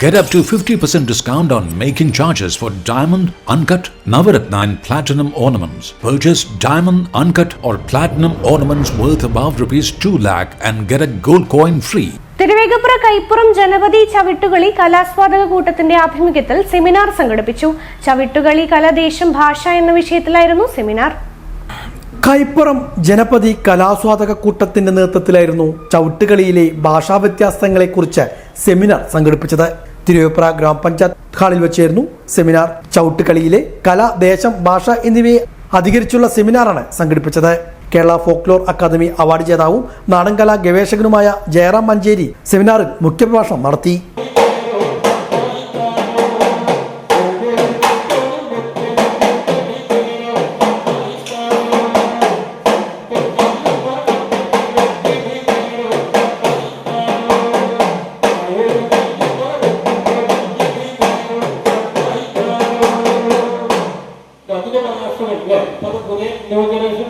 Get up to 50% discount on making charges for diamond, uncut, Navaratna and platinum ornaments. Purchase diamond, uncut or platinum ornaments worth above rupees 2 lakh and get a gold coin free. Thiruvegappura Kaippuram ജനപതി Chavittukali കലാസ്വാദക കൂട്ടത്തിന്റെ ആഭിമുഖ്യത്തിൽ seminar സംഘടിപ്പിച്ചു ചവിട്ടുകളി കലദേശം ഭാഷ എന്ന വിഷയത്തിലായിരുന്നു seminar Kaippuram ജനപതി കലാസ്വാദക കൂട്ടത്തിന്റെ നേതൃത്വത്തിലായിരുന്നു ചവിട്ടുകളിയിലെ ഭാഷാ വ്യത്യാസങ്ങളെക്കുറിച്ച് seminar സംഘടിപ്പിച്ചത് തിരുവേപ്ര ഗ്രാമപഞ്ചായത്ത് ഹാളിൽ വെച്ചായിരുന്നു സെമിനാർ. ചവിട്ടുകളിയിലെ കല ദേശം ഭാഷ എന്നിവയെ അധികരിച്ചുള്ള സെമിനാറാണ് സംഘടിപ്പിച്ചത്. കേരള ഫോക്ലോർ അക്കാദമി അവാർഡ് ജേതാവും നാടൻകലാ ഗവേഷകനുമായ ജയറാം മഞ്ചേരി സെമിനാറിൽ മുഖ്യപ്രഭാഷണം നടത്തി. ന്യൂ ജനറേഷൻ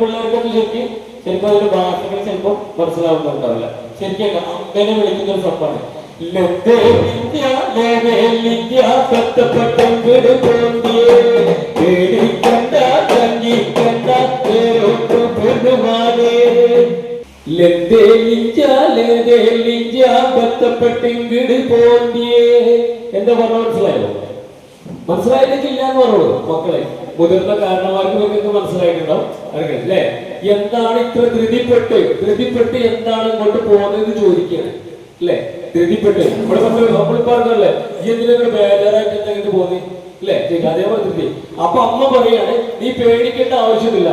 ശരിക്കും ചിലപ്പോൾ അതിന്റെ ഭാഷകൾ ചിലപ്പോൾ മനസ്സിലാവുന്നുണ്ടാവില്ല ശരിക്കും അങ്ങനെ വിളിക്കുന്ന ഒരു സംഭവമാണ്. എന്താ പറഞ്ഞ മനസ്സിലായോ? മനസ്സിലായിട്ടില്ല എന്ന് പറഞ്ഞോളൂ മക്കളെ മുതിർന്ന നിങ്ങൾക്ക് മനസ്സിലായിട്ടുണ്ടാവും. അറിയാം അല്ലേ? എന്താണ് ഇത്ര ധൃതിപ്പെട്ട്? ധൃതിപ്പെട്ട് എന്താണ് ഇങ്ങോട്ട് പോകുന്നത് ചോദിക്കുകയാണ്. അല്ലേ? ധൃതിപ്പെട്ട്. ഇവിടെ നമ്മൾ നമ്മൾ പറഞ്ഞല്ലേ ഈ എന്തിനാണ് ബേജാറായിട്ട് എന്തെങ്കിലും പോകുന്നത് അല്ലേ? അതേപോലെ ധൃതി. അപ്പൊ അമ്മ പറയാണ് നീ പേടിക്കേണ്ട ആവശ്യമില്ല.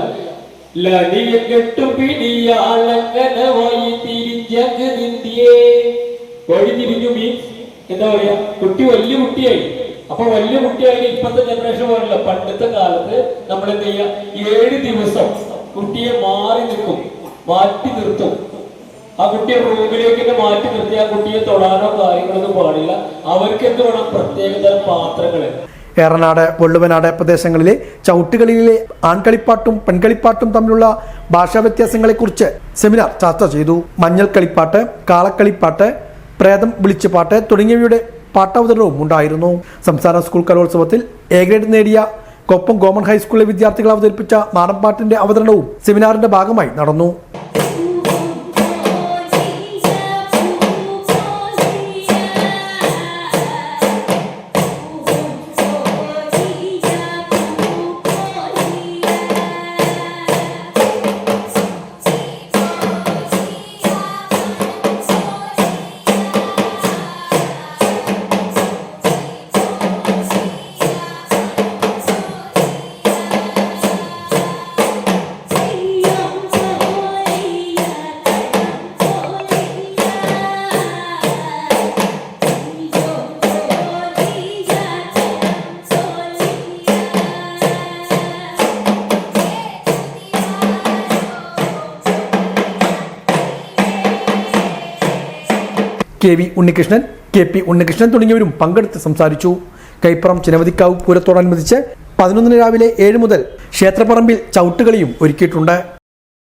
കെട്ടും വഴി തിരിഞ്ഞു മീൻസ് എന്താ പറയാ? കുട്ടി വലിയ കുട്ടിയായി. അപ്പൊ വലിയ കുട്ടിയായി ഇപ്പത്തെ ജനറേഷൻ പോലുള്ള പണ്ടത്തെ കാലത്ത് നമ്മൾ എന്ത് ചെയ്യാ ഏഴ് ദിവസം കുട്ടിയെ മാറി നിൽക്കും മാറ്റി നിർത്തും. ആ കുട്ടിയെ റൂമിലേക്ക് തന്നെ മാറ്റി നിർത്തി ആ കുട്ടിയെ തൊടാനോ കാര്യങ്ങളൊന്നും പാടില്ല. അവർക്ക് എന്ത് വേണം? പ്രത്യേകതരം പാത്രങ്ങൾ ഏറനാട് വള്ളുവനാട് പ്രദേശങ്ങളിലെ ചവിട്ടുകളിയിലെ ആൺകളിപ്പാട്ടും പെൺകളിപ്പാട്ടും തമ്മിലുള്ള ഭാഷാ വ്യത്യാസങ്ങളെക്കുറിച്ച് സെമിനാർ ചർച്ച ചെയ്തു. മഞ്ഞൾ കളിപ്പാട്ട് കാളക്കളിപ്പാട്ട് പ്രേതം വിളിച്ചുപാട്ട് തുടങ്ങിയവയുടെ പാട്ടവതരണവും ഉണ്ടായിരുന്നു. സംസ്ഥാന സ്കൂൾ കലോത്സവത്തിൽ എ ഗ്രേഡ് നേടിയ കൊപ്പം ഗവൺമെന്റ് ഹൈസ്കൂളിലെ വിദ്യാർത്ഥികൾ അവതരിപ്പിച്ച നാടൻപാട്ടിന്റെ അവതരണവും സെമിനാറിന്റെ ഭാഗമായി നടന്നു. K V Unnikrishnan K P Unnikrishnan തുടങ്ങിയവരും പങ്കെടുത്ത് സംസാരിച്ചു. കൈപ്പുറം ചിനവതിക്കാവ് പൂരത്തോടനുബന്ധിച്ച് പതിനൊന്നിന് രാവിലെ ഏഴ് മുതൽ ക്ഷേത്രപ്പറമ്പിൽ ചവിട്ടുകളിയും ഒരുക്കിയിട്ടുണ്ട്.